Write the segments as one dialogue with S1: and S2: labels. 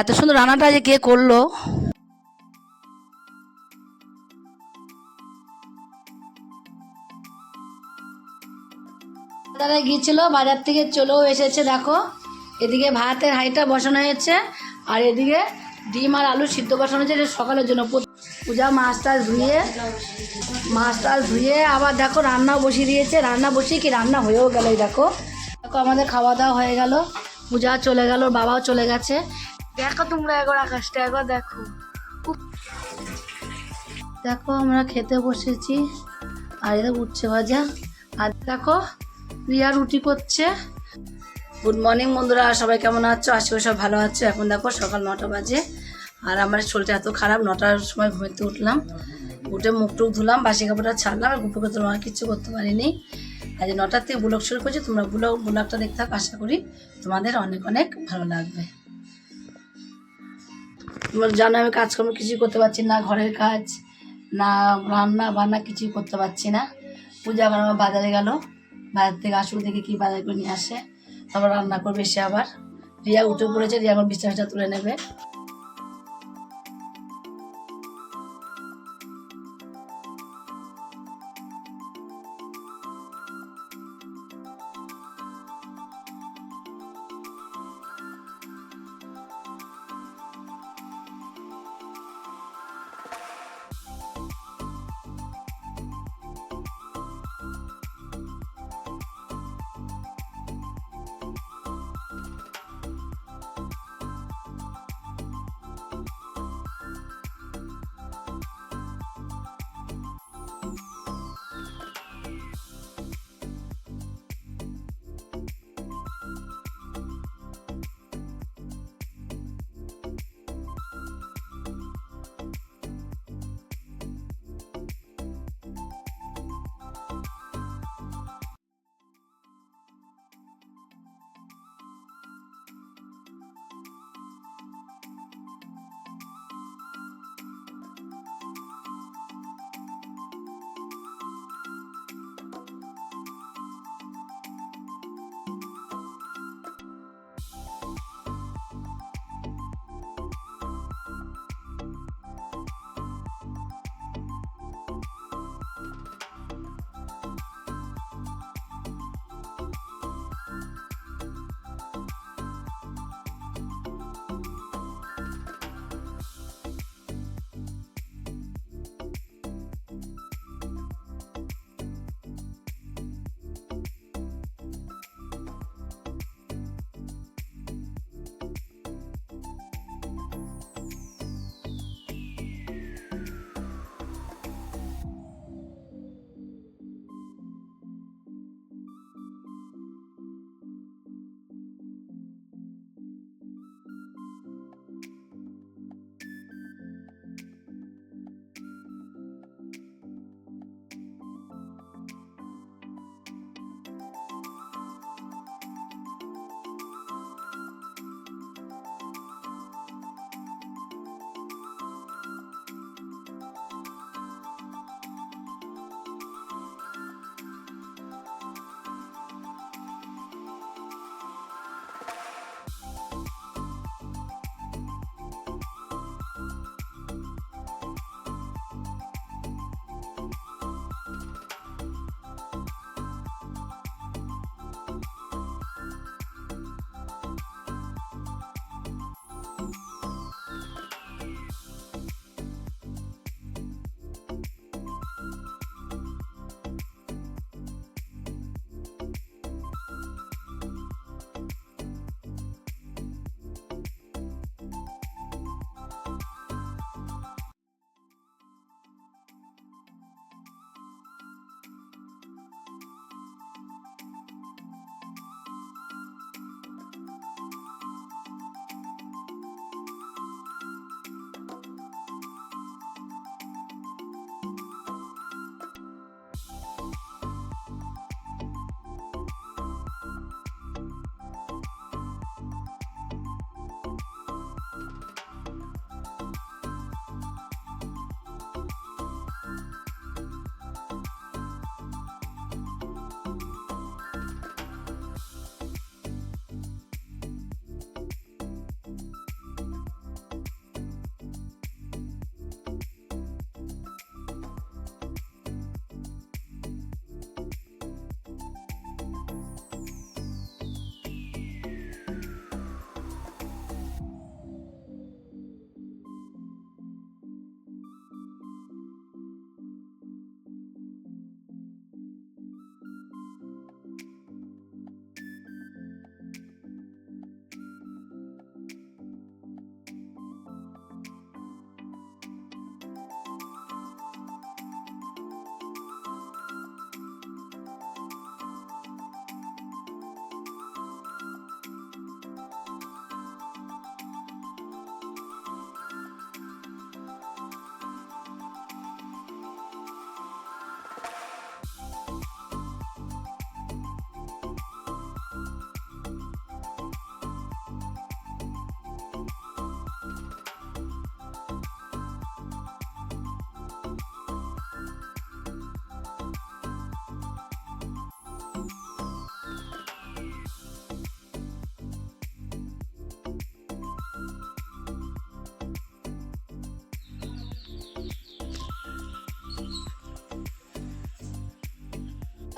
S1: এত সুন্দর রান্নাটা যে কে করল? দাদা গিয়েছিল, বাজার থেকে চলেও এসেছে, দেখো। এদিকে ভাতের হাঁড়িটা বসানো হয়েছে, আর এদিকে ডিম আর আলু সিদ্ধ বসানো হয়েছে সকালের জন্য। পূজা মাছ টাছ ধুয়ে মাছ টাছ ধুয়ে আবার দেখো রান্নাও বসিয়ে দিয়েছে। রান্না বসিয়ে কি রান্না হয়েও গেল দেখো। দেখো, আমাদের খাওয়া দাওয়া হয়ে গেল। পূজা চলে গেল, বাবাও চলে গেছে। দেখো তোমরা একবার আকাশটা, একবার দেখো। দেখো আমরা খেতে বসেছি। আর এটা উঠছে ভাজা। আর দেখো, রিয়া রুটি করছে। গুড মর্নিং বন্ধুরা, সবাই কেমন আছো? আশা করি সব ভালো আছো। এখন দেখো সকাল নটা বাজে। আর আমার শরীরটা এত খারাপ, নটার সময় ঘুমাতে উঠলাম। উঠে মুখ টুক ধুলাম, বাসি কাপড়টা ছাড়লাম। আর গুপুকে তোমার কিছু করতে পারিনি। আজ নটার থেকে ব্লগ শুরু করছি। তোমরা ব্লগ ব্লগটা দেখতে থাকো। আশা করি তোমাদের অনেক অনেক ভালো লাগবে। জানো আমি কাজকর্ম কিছুই করতে পারছি না, ঘরের কাজ, না রান্না বান্না কিছুই করতে পারছি না। পূজা আবার আমার বাজারে গেল, বাজার থেকে আসুক দেখে কি বাজার করে নিয়ে আসে, তারপর রান্না করবে সে আবার। রিয়া উঠে পড়েছে, রিয়া আমার বিছানাটা তুলে নেবে।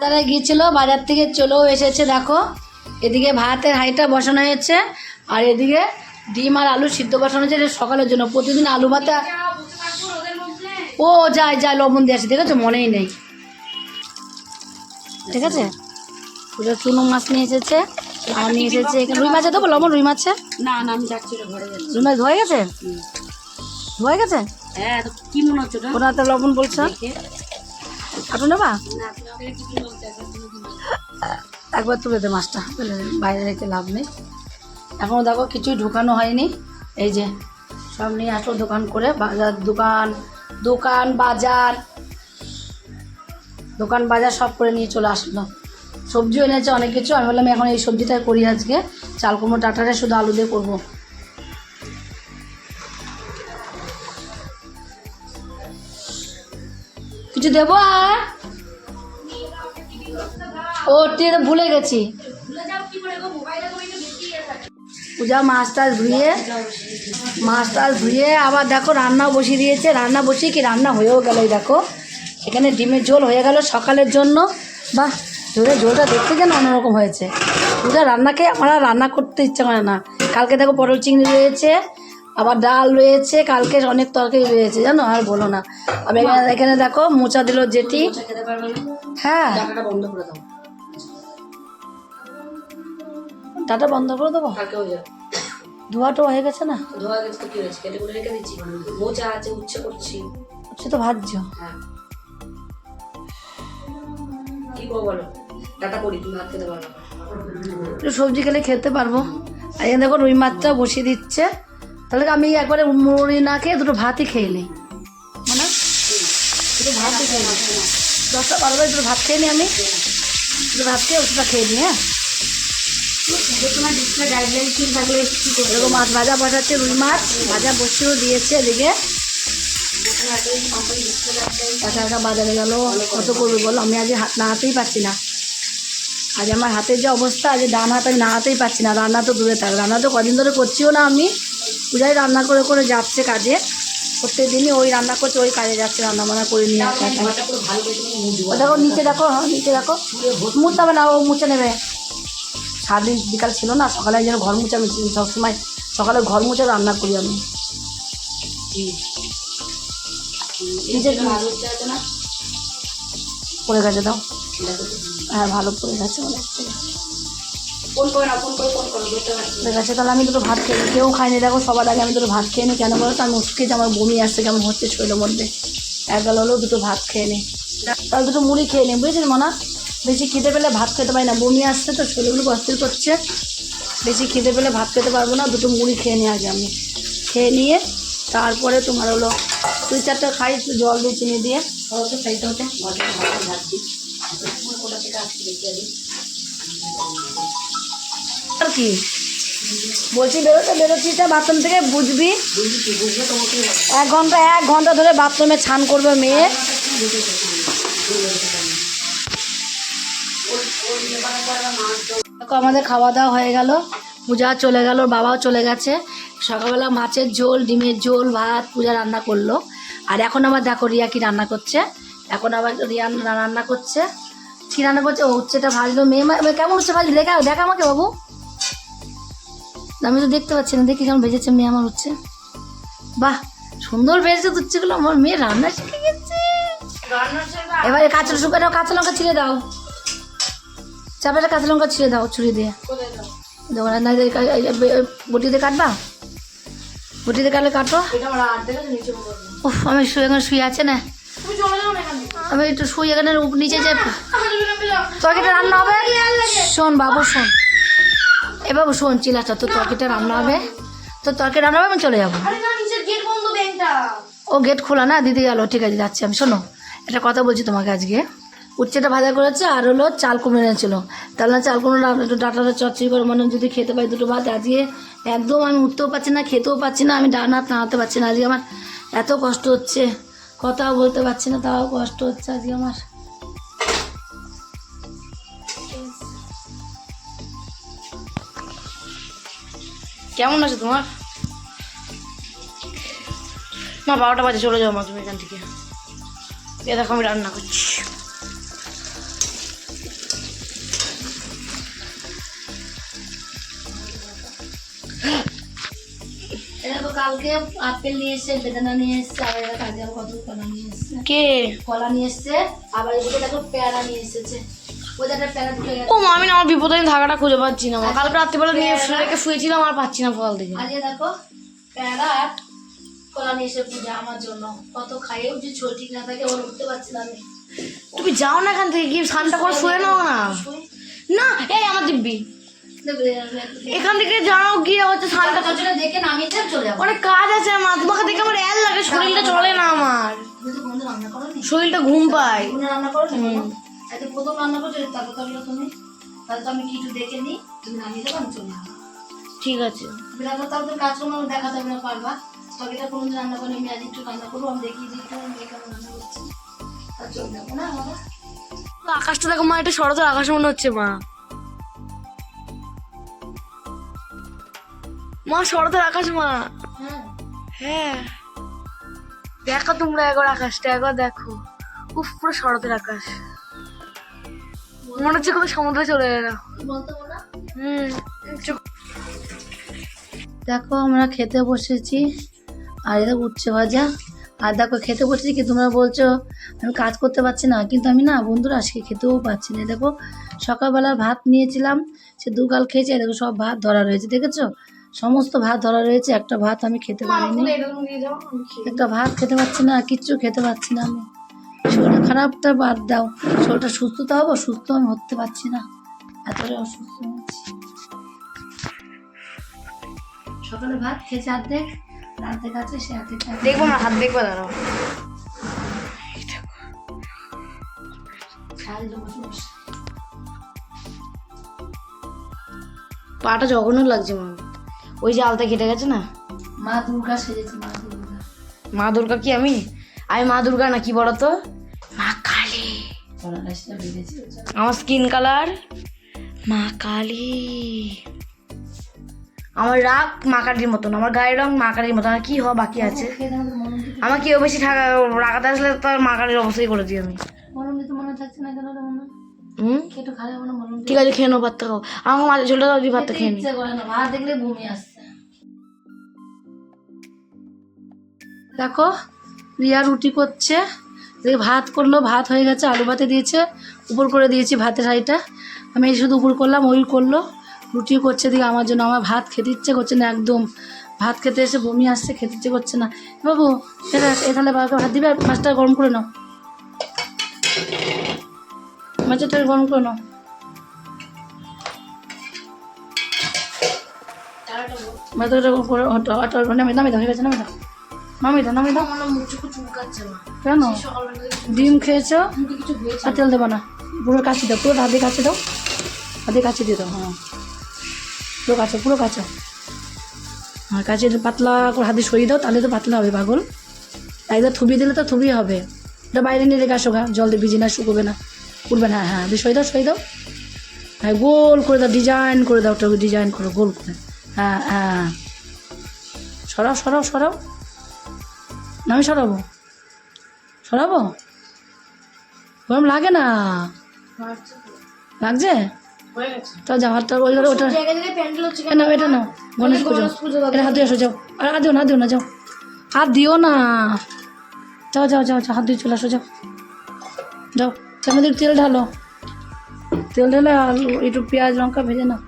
S1: বাজারে গিয়েছিল বাজার থেকে চলেও এসেছে দেখো। এদিকে ভাতের হাঁড়িটা বসানো হয়েছে আর এদিকে ডিম আর আলু সিদ্ধ বসানো হয়েছে সকালের জন্য। প্রতিদিন আলু ভাতে ও যায় যায় লবণ দিয়ে আসে ঠিক আছে মনেই নেই। ঠিক আছে? পুরো চুনো মাছ নিয়ে এসেছে আর নিয়ে এসেছে এখানে রুই মাছে দেবো লবণ রুই মাছে?
S2: না না আমি যাচ্ছি ঘরে
S1: রুই মাছ ধোয়া গেছে? ধোয়া গেছে?
S2: হ্যাঁ কি মনে হচ্ছে ওটা?
S1: ওরা তো লবণ বলছো। নেবা?
S2: একবার
S1: তুলে দে মাছটা বাইরে রেখে লাভ নেই। এখনও দেখো কিছুই ঢুকানো হয়নি। এই যে সব নিয়ে আসলো দোকান করে বাজার দোকান দোকান বাজার। দোকান বাজার সব করে নিয়ে চলে আসলো। সবজিও এনেছে অনেক কিছু আমি বললাম এখন এই সবজিটাই করি আজকে। চাল কুমড়ো টাটারে শুধু আলু দিয়ে করব। কিছু দেবো আর? ও, তুই তো ভুলে গেছি। পূজা মাছ টাছ ধুয়ে মাছ টাছ ধুয়ে আবার দেখো রান্না বসিয়ে দিয়েছে। রান্না বসিয়ে কি রান্না হয়েও গেল দেখো। এখানে ডিমের ঝোল হয়ে গেল সকালের জন্য। বাহ ঝোলের ঝোলটা দেখতে যেন অন্যরকম হয়েছে। পূজা রান্নাকে, আমার রান্না করতে ইচ্ছা করে না। কালকে দেখো পটল চিংড়ি রয়েছে। আবার ডাল রয়েছে, কালকে অনেক তরকারি রয়েছে, জানো? আর বলো না। আবার এখানে এখানে দেখো, মোচা দিল
S2: না
S1: হ্যাঁ।
S2: বন্ধ
S1: ডাটা বন্ধ করে দেবো? ধোয়াটো হয়ে গেছে না?
S2: ধোয়া গেছে কি হয়েছে কেটে রেখে দিচ্ছি মোচা আছে উচ্ছে করছি
S1: হচ্ছে তো
S2: হ্যাঁ কি বলো করি তুমি
S1: সবজি খেলে খেতে পারব। আর এখানে দেখো রুই মাছটা বসিয়ে দিচ্ছে। তাহলে আমি একবারে মুড়ি না খেয়ে দুটো ভাতই খেয়ে নিই। মানে? দুটো ভাতই খেয়ে নিই। দশটা বারো বাজে দুটো ভাত খেয়ে নিই আমি। দুটো ভাত খেয়ে ওষুধটা খেয়ে নিই হ্যাঁ? এরকম মাছ ভাজা বসাচ্ছে, রুই মাছ, ভাজা বসিয়েও দিয়েছে এদিকে। একা একা বাজারে গেল, কত করবে বলো? আমি আজ হাত নাড়াতেই পারছি না। আজ আমার হাতের যে অবস্থা, আজ ডান হাত আমি নাড়াতেই পারছি না। রান্না তো দূরে থাক, রান্না তো কদিন ধরে করছিও না আমি। পূজায় রান্না করে করে যাচ্ছে কাজে। প্রত্যেক দিনই ওই রান্না করছে, ওই কাজে যাচ্ছে রান্না বান্না করে নিয়ে আসছে দেখো, নিচে দেখো হ্যাঁ নিচে দেখো। মুছতে হবে না, ও মুছে নেবে। সারাদিন বিকাল ছিল না, সকালে যেন ঘর মুছে, আমি সবসময় সকালে ঘর মুছে রান্না করি আমি। পড়ে গেছে দাও। হ্যাঁ ভালো পড়ে গেছে। গেছে তাহলে আমি দুটো ভাত খেয়ে কেউ খাইনি দেখো সবার আগে আমি দুটো ভাত খেয়ে নিই কেন বলো তো? আমি উঠকে যে আমার বমি আসছে কেমন হচ্ছে শরীরের মধ্যে। এক হলেও দুটো ভাত খেয়ে নিই তাহলে দুটো মুড়ি খেয়ে নিই বুঝেছেন মনা? বেশি খিদে পেলে ভাত খেতে পারি না। বমি আসছে তো শরীরগুলো অস্থির করছে। বেশি খিদে পেলে ভাত খেতে পারব না দুটো মুড়ি খেয়ে নিই আগে আমি। খেয়ে নিয়ে তারপরে তোমার হলো দুই চারটা খাই একটু জল দিয়ে চিনি দিয়ে।
S2: হতে চাইতে হতে ঘরটা ভালো
S1: আর কি? বলছি বেরোতে বেরোচ্ছিস বাথরুম থেকে বুঝবি? এক ঘণ্টা এক ঘণ্টা ধরে বাথরুমে ছান করবে মেয়ে। দেখো, আমাদের খাওয়া দাওয়া হয়ে গেল পূজা চলে গেল বাবাও চলে গেছে। সকালবেলা মাছের ঝোল ডিমের ঝোল ভাত পূজা রান্না করল। আর এখন আবার দেখো রিয়া কি রান্না করছে? এখন আবার রিয়া রান্না করছে। কি রান্না করছে ও উচ্ছেটা ভাজলো মেয়ে কেমন উচ্ছে ভাজলি? দেখা দেখা আমাকে বাবু। আমি তো দেখতে পাচ্ছি না দেখি কেমন ভেজেছে মেয়ে আমার উচ্ছে বাহ সুন্দর ভেজেছে উচ্ছেগুলো আমার মেয়ে রান্না শিখে গেছে। এবারে কাঁচা শুকানো কাঁচা লঙ্কা ছিঁড়ে দাও। চাপাটা কাঁচা লঙ্কা ছিঁড়ে দাও ছুরি দিয়ে। দোকানে না বটিতে কাটবা? বটিতে কাটলে কাটো?
S2: এটা
S1: উফ আমি শুয়ে এখানে শুয়ে আছে না। আমি একটু শুই এখানে নিচে যে তরকারিটা রান্না হবে? শোন বাবু শোন। এ বাবু শোন চিলাটা তো তরকারিটা রান্না হবে। তো তরকারি রান্না হবে আমি চলে যাব। ও গেট খোলা না? দিদি গেল ঠিক আছে যাচ্ছি আমি। শোনো একটা কথা বলছি তোমাকে আজকে। উচ্ছেটা ভাজা করেছে আর হলো চাল কুমড়ো এনেছিল। তাহলে না চাল কুমড়ো একটু ডাটাটা চচ্চড়ি করে মানে যদি খেতে পাই দুটো ভাত। আজকে একদম আমি উঠতেও পারছি না খেতেও পারছি না আমি ডান হাত নাড়াতে পারছি না। আজকে আমার এত কষ্ট হচ্ছে। কথাও বলতে পারছি না, তাও কষ্ট হচ্ছে আজকে আমার। কেমন আছে তোমার? মা, বারোটা বাজে, চলে যাও মা, তুমি এখান থেকে। এ দেখো, আমি রান্না করছি। কালকে আপেল নিয়ে এসছে বেদানা নিয়ে এসছে আবার এরা কালকে আবার কত কলা নিয়ে এসছে।
S3: কে?
S1: কলা নিয়ে এসছে আবার এদিকে দেখো পেয়ারা নিয়ে এসেছে।
S3: ও আমি না আমার বিপদে খুঁজে পাচ্ছি না। কালকে রাত্রিবেলা নিয়ে রেখে শুয়েছিলাম আর পাচ্ছি না ফল
S1: আজকে দেখো পেয়ারা কলা নিয়ে এসে পূজা আমার জন্য। কত খাইয়েও যে ছোট ঠিক না থাকে ওর উঠতে পারছি না আমি।
S3: তুমি যাও না এখান থেকে গিয়ে স্নানটা করে শুয়ে নাও না। না এই আমার দিব্যি। এখান থেকে যাও গিয়ে হচ্ছে
S1: জন্য দেখে নামিয়ে দেব চলে যাব।
S3: অনেক কাজ আছে আমার। তোমাকে দেখে আমার এল লাগে শরীরটা চলে না আমার। শরীরটা ঘুম পায়।
S1: রান্না করো নি? প্রথম রান্না করছ তারপর তো তুমি। তাহলে তো আমি কিছু দেখে নিই তুমি নামিয়ে দেবো আমি চলে যাব।
S3: ঠিক আছে।
S1: বিরাট তাও কাজকর্ম আমি দেখাতে না পারবা তরকারিটা কোনোদিন রান্না করে আমি আজ একটু রান্না করব আমি দেখিয়ে দিই একটু কেমন রান্না করছি। আর চলে যাব না বাবা?
S3: আকাশটা দেখো মা এটা শরতের আকাশ মনে হচ্ছে মা। মা, শরতের আকাশ মা।
S1: হ্যাঁ।
S3: দেখো তোমরা একবার আকাশটা, একবার দেখো। উফ, পুরো শরতের আকাশ। মনে হচ্ছে কোনো সমুদ্রে চলে গেল হুম।
S1: দেখো, আমরা খেতে বসেছি। আর এটা উচ্ছে ভাজা। আর দেখো, খেতে বসেছি কি তোমরা বলছো, আমি কাজ করতে পারছি না। কিন্তু আমি না, বন্ধুরা আজকে খেতেও পাচ্ছি না। দেখো সকালবেলার ভাত নিয়েছিলাম, সে দুগাল খেয়েছি দেখো সব ভাত ধরা রয়েছে, দেখেছ? সমস্ত ভাত ধরা রয়েছে একটা ভাত আমি খেতে পারিনি। একটা ভাত খেতে পারছি না কিচ্ছু খেতে পারছি না আমি। শরীর খারাপটা বাদ দাও। শরীরটা সুস্থ তো হব সুস্থ আমি হতে পারছি না। এতটাই অসুস্থ হয়েছি। সকালে ভাত খেয়েছে অর্ধেক রাতে কাছে সে অর্ধেক
S3: দেখব না হাত দেখব দাঁড়াও। পাটা জঘন্য লাগছে মা। ওই যে আলতা কেটে গেছে না?
S1: মা দুর্গা সেজেছে মা দুর্গা।
S3: মা দুর্গা কি আমি? আমি মা দুর্গা না কি বলো তো? মা কালী। আমার স্কিন কালার মা কালী। আমার রাগ মা কালীর মতন আমার গায়ের রং মা কালীর মতন আর কি হওয়া বাকি আছে? আমার কেউ বেশি থাকা রাগাতে আসলে তো আর মা কালীর অবস্থাই করে দিই আমি। ঠিক আছে খেয়ে নেব ভাতটা খাও। আমাকে মাঝে ঝোলটা ভাতটা খেয়ে না
S1: ভাত দেখলে বমি আসছে দেখো, রিয়া রুটি করছে। ভাত করল, ভাত হয়ে গেছে, আলু ভাতে দিয়েছে, উপর করে দিয়েছি ভাতের হাঁড়িটা। আমি এই শুধু উপর করলাম, ওই করল। রুটি করছে দিকে আমার জন্য, আমার ভাত খেতে ইচ্ছে করছে না একদম। ভাত খেতে এসে বমি আসছে, খেতে ইচ্ছে করছে না। বাবু এটা তাহলে বাবাকে ভাত দিবে, মাছটা গরম করে নাও। মাছটা গরম করে নাও। মাথাটা গরম করে নামে দাও, হয়ে গেছে নামে দাও। নামে দাও নামে দাও কেন? ডিম খেয়েছো? আর তেল দেবো না। পুরো কাছে দাও পুরো হাতে কাছে দাও। হাতে কাছে দিয়ে দাও হ্যাঁ। পুরো কাছে পুরো কাছে। হ্যাঁ কাছে পাতলা করে হাতে সরিয়ে দাও তাহলে তো পাতলা হবে পাগল। একদম থুবি দিলে তো থুবি হবে। ওটা বাইরে নিয়ে রেখে আসো গা জল দিয়ে ভিজে না শুকোবে না। উঠবে না হ্যাঁ দিয়ে সই দাও সই দাও। হ্যাঁ গোল করে দাও ডিজাইন করে দাও ওটা ডিজাইন করো গোল করে। হ্যাঁ হ্যাঁ। সরাও সরাও সরাও। না, আমি সরাবো। সরাবো? গরম লাগে না? লাগছে?
S3: গেছে
S1: তো যাও, হাতটা ওই ওটা নাও, এটা নাও, গণেশ পুজো। এটা হাত দিয়ে আসো, যাও। আর, হাত দিও না দিও না, যাও। হাত দিও না। যাও যাও যাও যাও, হাত দিয়ে চলে আসো, যাও। যাও চামচের তেল ঢালো। তেল ঢেলে আলু, একটু পেঁয়াজ, লঙ্কা ভেজে নাও।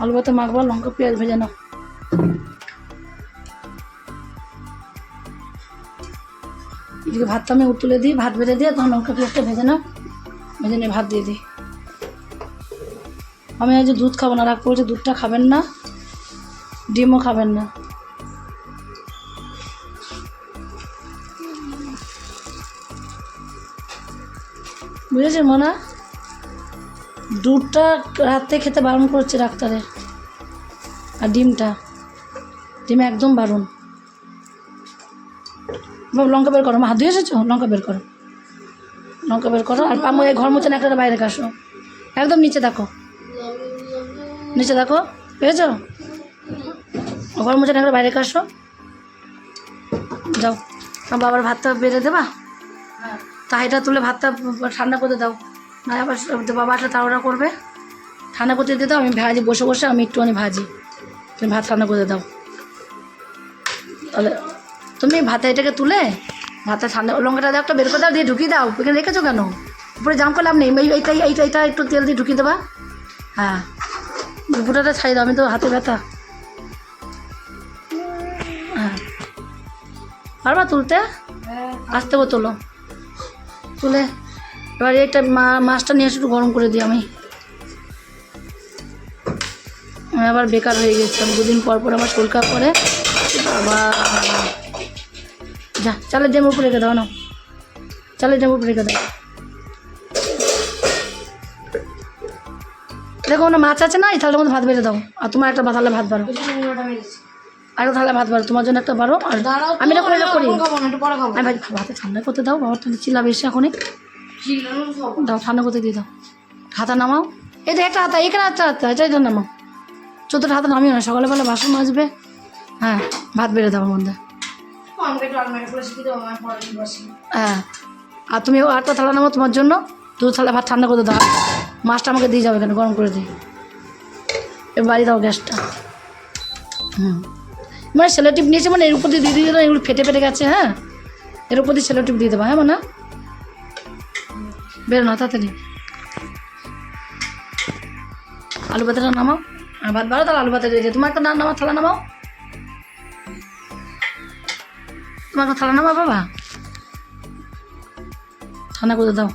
S1: আলু ভাতে মাখবা লঙ্কা, পেঁয়াজ ভেজে নাও। এদিকে ভাতটা আমি তুলে দিই, ভাত ভেজে দিয়ে তখন লঙ্কা পেঁয়াজটা ভেজে নাও, ভেজে নিয়ে ভাত দিয়ে দিই। আমি আজ দুধ খাব না, রাগ করেছি, দুধটা খাবেন না, ডিমও খাবেন না। বুঝেছেন মনা? দুধটা রাতে খেতে বারণ করছে ডাক্তারে, আর ডিমটা, ডিম একদম বারণ। লঙ্কা বের করো। মা, হাত ধুয়ে এসেছ? লঙ্কা বের করো। লঙ্কা বের করো। আর পামো এই ঘর মোচন একটা বাইরে কাশো একদম নিচে দেখো। নিচে দেখো। পেয়েছ? ঘর মোচন একটা বাইরে কাশো যাও। আমার বাবার ভাতটা বেড়ে দেবা? তাহিটা তুলে ভাতটা ঠান্ডা করতে দাও। না, আবার বাবা একটা তাড়াহুড়া করবে। ঠান্ডা করতে দিয়ে দাও, আমি ভাজি, বসে বসে আমি একটুখানি ভাজি। তুমি ভাত রান্না করে দাও। তাহলে তুমি ভাতে এটাকে তুলে, ভাতে ঠান্ডা লঙ্কাটা দাও, একটা বের করে দাও দিয়ে ঢুকিয়ে দাও। এখানে রেখেছো কেন? উপরে জাম করলাম নেই, এই এইটাই এইটা এইটা একটু তেল দিয়ে ঢুকিয়ে দেবা। হ্যাঁ। দুপুরটা ছাড়িয়ে দাও, আমি তো হাতে ব্যথা। হ্যাঁ। পারবা তুলতে? আস্তে করে তোলো। তুলে। এবার এইটা মাছটা নিয়ে একটু গরম করে দিই আমি। আবার বেকার হয়ে গেছিলাম দুদিন পর পর আমার শরীর করে যা চালের ডেমের উপরে রেখে দাও না চালের ডেমের উপরে রেখে দাও। দেখো না মাছ আছে না এই থালের মধ্যে ভাত বেড়ে দাও। আর তোমার একটা থালে ভাত বাড়ো। আর একটা থালে ভাত বাড়ো তোমার জন্য একটা বাড়ো। আর আমি এটা করে করি। আমি ভাই ভাতে ঠান্ডা করতে দাও বাবার ঠান্ডা চিলা বেশি এখনই। দাও ঠান্ডা করতে দিয়ে দাও। হাতা নামাও। এই তো একটা হাতা এখানে একটা হাতা এটা এটা নামাও। চোদ্দটা হাতা নামিও না সকালবেলা বাসন মাজবে। হ্যাঁ ভাত বেড়ে দাও মধ্যে। আর তুমি আটটা থালা নামো তোমার জন্য। দু থালা ভাত ঠান্ডা করে দাও। মাছটা আমাকে দিয়ে যাবে এখানে গরম করে দিই এবার বাড়ি দাও গ্যাসটা। হুম। মানে সেলো টিপ নিয়েছে মানে এর উপর দিয়ে দিয়ে দাও, এগুলো ফেটে ফেটে গেছে হ্যাঁ? এর উপর দিয়ে সেলো টিপ দিয়ে দেবো হ্যাঁ মানে? বেরো না তাড়াতাড়ি। আলু পাতাটা নামাও। আর ভাত বারো তাহলে আলু পাতা দিয়ে তোমার একটা না নামা থালা নামাও। তোমার কথা নামা বাবা? থানা করে দাও।